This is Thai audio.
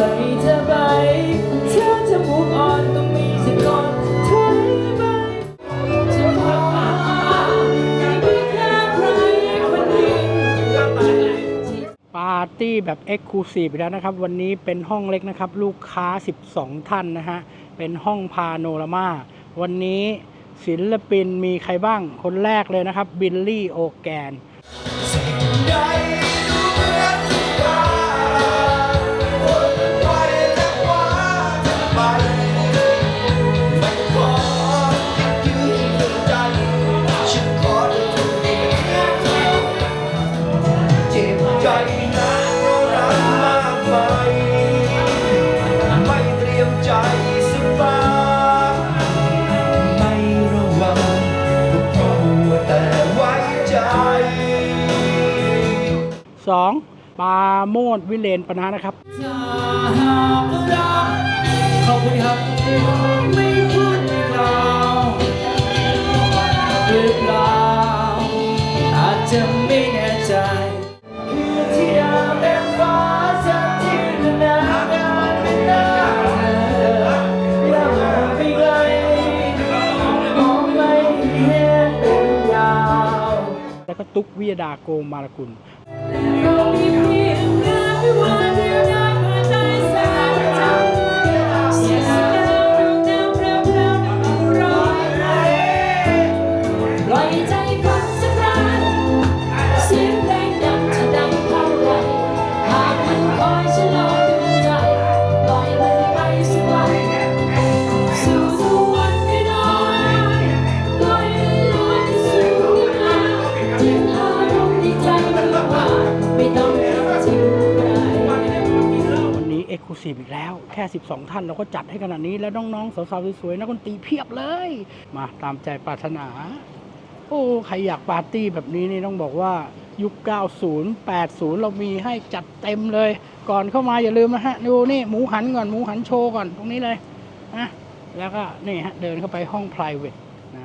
ที่าแร์ตี้แบบเอ็กซ์คลูซีฟแล้วนะครับ วันนี้เป็นห้องเล็กนะครับ ลูกค้า 12 ท่านนะฮะ เป็นห้องพาโนรามาวันนี้ศิลปินมีใครบ้างคนแรกเลยนะครับ บิลลี่โอแกน 2. ปาโมดวิเลนปนะนะครับ ขอบคุณครับไม่พูดไม่กล่าวหรือเปล่าอาจจะไม่แน่ใจคือที่ดาวเต็มฟ้าจะที่นานนานไม่นานแล้วมองไปไกลมองไม่เห็นเป็นยาว แล้วก็ตุ๊กวิยดาโกมารกุลเรามีเพียง เรื่ คลูซีฟอีกแล้ว แค่ 12 ท่านเราก็จัดให้ขนาดนี้ แล้วน้องๆ สาวๆ สวยๆนักดนตรีเพียบเลย มาตามใจปรารถนา โอ้ ใครอยากปาร์ตี้แบบนี้นี่ต้องบอกว่ายุค 90 80 เรามีให้จัดเต็มเลย ก่อนเข้ามาอย่าลืมนะฮะ ดูนี่หมูหันก่อน หมูหันโชว์ก่อนตรงนี้เลยนะแล้วก็นี่ฮะ เดินเข้าไปห้อง private นะ